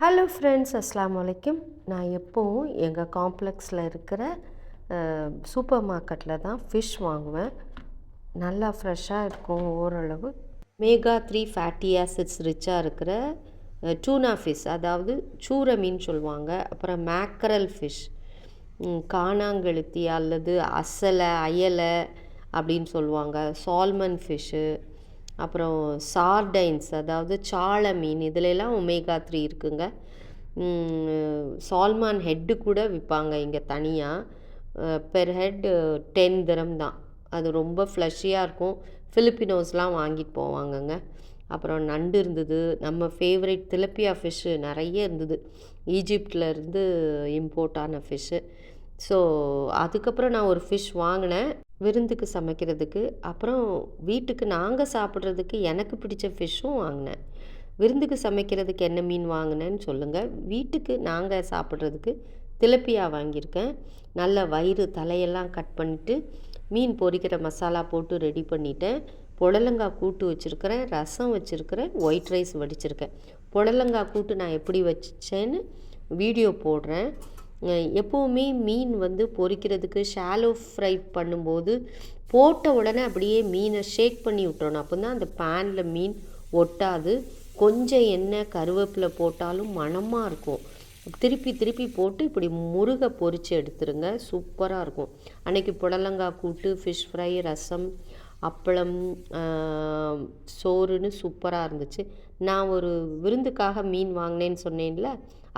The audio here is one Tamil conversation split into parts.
ஹலோ ஃப்ரெண்ட்ஸ் அஸ்லாம் வலைக்கும் நான் எப்போவும் எங்கள் காம்ப்ளெக்ஸில் இருக்கிற சூப்பர் மார்க்கெட்டில் தான் ஃபிஷ் வாங்குவேன். நல்லா ஃப்ரெஷ்ஷாக இருக்கும் ஓரளவு. மேகா த்ரீ ஃபேட்டி ஆசிட்ஸ் ரிச்சாக இருக்கிற டூனா ஃபிஷ் அதாவது சூர மீன் சொல்லுவாங்க. அப்புறம் மேக்கரல் ஃபிஷ் காணாங்கெழுத்தி அல்லது அசலை அயலை அப்படின்னு சொல்லுவாங்க. சால்மன் ஃபிஷ்ஷு அப்புறம் சார்டைன்ஸ் அதாவது சாள மீன் இதுலெல்லாம் ஒமேகா த்ரீ இருக்குங்க. சால்மான் ஹெட்டு கூட விற்பாங்க இங்கே தனியாக பெர் ஹெட் டென் திரம் தான். அது ரொம்ப ஃப்ளஷியாக இருக்கும். ஃபிலிப்பினோஸ்லாம் வாங்கிட்டு போவாங்கங்க. அப்புறம் நண்டு இருந்தது. நம்ம ஃபேவரட் திலப்பியா ஃபிஷ்ஷு நிறைய இருந்தது. ஈஜிப்டில் இருந்து இம்போர்ட் ஆன ஃபிஷ்ஷு ஸோ அதுக்கப்புறம் நான் ஒரு ஃபிஷ் வாங்கினேன். விருந்துக்கு சமைக்கிறதுக்கு. அப்புறம் வீட்டுக்கு நாங்கள் சாப்பிட்றதுக்கு எனக்கு பிடிச்ச ஃபிஷ்ஷும் வாங்கினேன். விருந்துக்கு சமைக்கிறதுக்கு என்ன மீன் வாங்கினேன்னு சொல்லுங்கள் வீட்டுக்கு நாங்கள் சாப்பிட்றதுக்கு திலப்பியா வாங்கியிருக்கேன். நல்ல வயிறு தலையெல்லாம் கட் பண்ணிவிட்டு மீன் பொரிக்கிற மசாலா போட்டு ரெடி பண்ணிட்டேன். புடலங்காய் கூட்டு வச்சுருக்கிறேன் ரசம் வச்சுருக்கிறேன் ஒயிட் ரைஸ் வடிச்சிருக்கேன். புடலங்காய் கூட்டு நான் எப்படி வச்சேன்னு வீடியோ போடுறேன். எப்போவுமே மீன் வந்து பொரிக்கிறதுக்கு ஷாலோ ஃப்ரை பண்ணும்போது போட்ட உடனே அப்படியே மீனை ஷேக் பண்ணி விட்டுறணும். அப்போ தான் அந்த பேனில் மீன் ஒட்டாது. கொஞ்சம் எண்ணெய் கருவேப்பிலை போட்டாலும் மணமாக இருக்கும். திருப்பி திருப்பி போட்டு இப்படி முருகை பொரித்து எடுத்துருங்க. சூப்பராக இருக்கும். அன்றைக்கி புடலங்காய் கூட்டு ஃபிஷ் ஃப்ரை ரசம் அப்பளம் சோறுன்னு சூப்பராக இருந்துச்சு. நான் ஒரு விருந்துக்காக மீன் வாங்கினேன்னு சொன்னேன்ல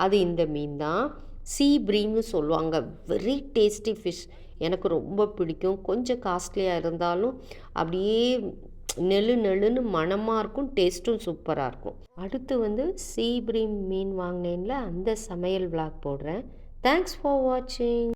அது இந்த மீன் தான். சீ ப்ரீம்னு சொல்லுவாங்க. வெரி டேஸ்டி ஃபிஷ் எனக்கு ரொம்ப பிடிக்கும். கொஞ்சம் காஸ்ட்லியாக இருந்தாலும் அப்படியே நெழு நெழுன்னு மணமாக இருக்கும். டேஸ்ட்டும் சூப்பராக இருக்கும். அடுத்து வந்து சீ ப்ரீம் மீன் வாங்கினேன்ல அந்த சமையல் விளாக் போடுறேன். தேங்க்ஸ் ஃபார் வாட்சிங்